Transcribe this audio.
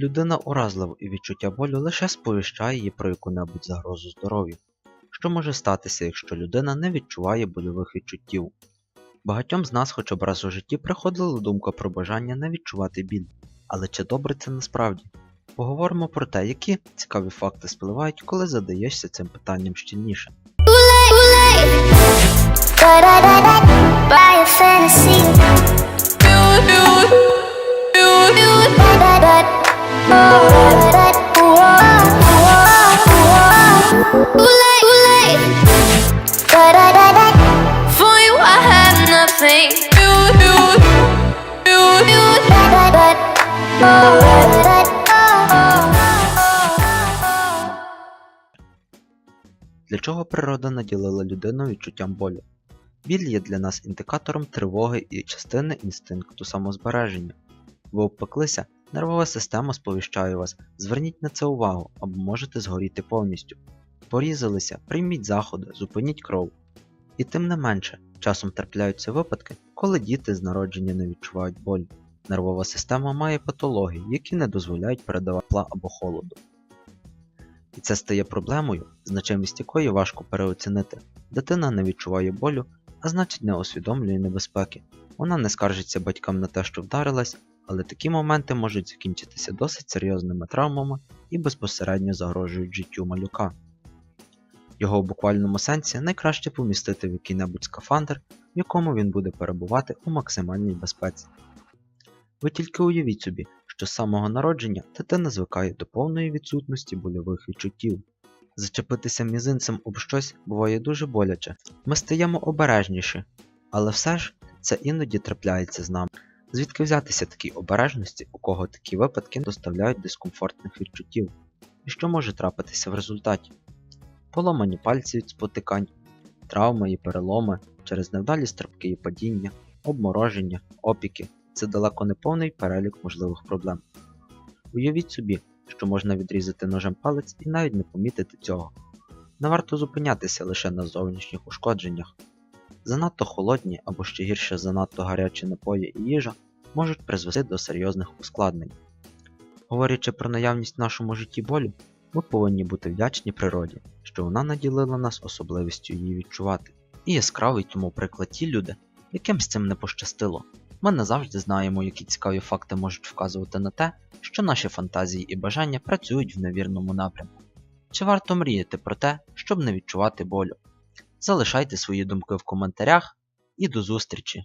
Людина уразлива і відчуття болю лише сповіщає її про яку-небудь загрозу здоров'ю. Що може статися, якщо людина не відчуває больових відчуттів? Багатьом з нас хоча б раз у житті приходила думка про бажання не відчувати біль. Але чи добре це насправді? Поговоримо про те, які цікаві факти спливають, коли задаєшся цим питанням щільніше. Для чого природа наділила людину відчуттям болю? Біль є для нас індикатором тривоги і частини інстинкту самозбереження. Ви обпеклися, нервова система сповіщає вас, зверніть на це увагу або можете згоріти повністю. Порізалися, прийміть заходи, зупиніть кров. І тим не менше, часом трапляються випадки, коли діти з народження не відчувають болю. Нервова система має патології, які не дозволяють передавати тепла або холоду. І це стає проблемою, значимість якої важко переоцінити. Дитина не відчуває болю, а значить не усвідомлює небезпеки. Вона не скаржиться батькам на те, що вдарилась, але такі моменти можуть закінчитися досить серйозними травмами і безпосередньо загрожують життю малюка. Його в буквальному сенсі найкраще помістити в який-небудь скафандр, в якому він буде перебувати у максимальній безпеці. Ви тільки уявіть собі, що з самого народження дитина звикає до повної відсутності больових відчуттів. Зачепитися мізинцем об щось буває дуже боляче. Ми стаємо обережніші, але все ж це іноді трапляється з нами. Звідки взятися такій обережності, у кого такі випадки доставляють дискомфортних відчуттів? І що може трапитися в результаті? Поломані пальці від спотикань, травми і переломи через невдалі стрибки і падіння, обмороження, опіки це далеко не повний перелік можливих проблем. Уявіть собі, що можна відрізати ножем палець і навіть не помітити цього. Не варто зупинятися лише на зовнішніх ушкодженнях. Занадто холодні або ще гірше занадто гарячі напої і їжа можуть призвести до серйозних ускладнень. Говорячи про наявність в нашому житті болю, ми повинні бути вдячні природі, що вона наділила нас особливістю її відчувати. І яскравий тому приклад ті люди, яким з цим не пощастило. Ми не завжди знаємо, які цікаві факти можуть вказувати на те, що наші фантазії і бажання працюють в невірному напрямку. Чи варто мріяти про те, щоб не відчувати болю? Залишайте свої думки в коментарях і до зустрічі!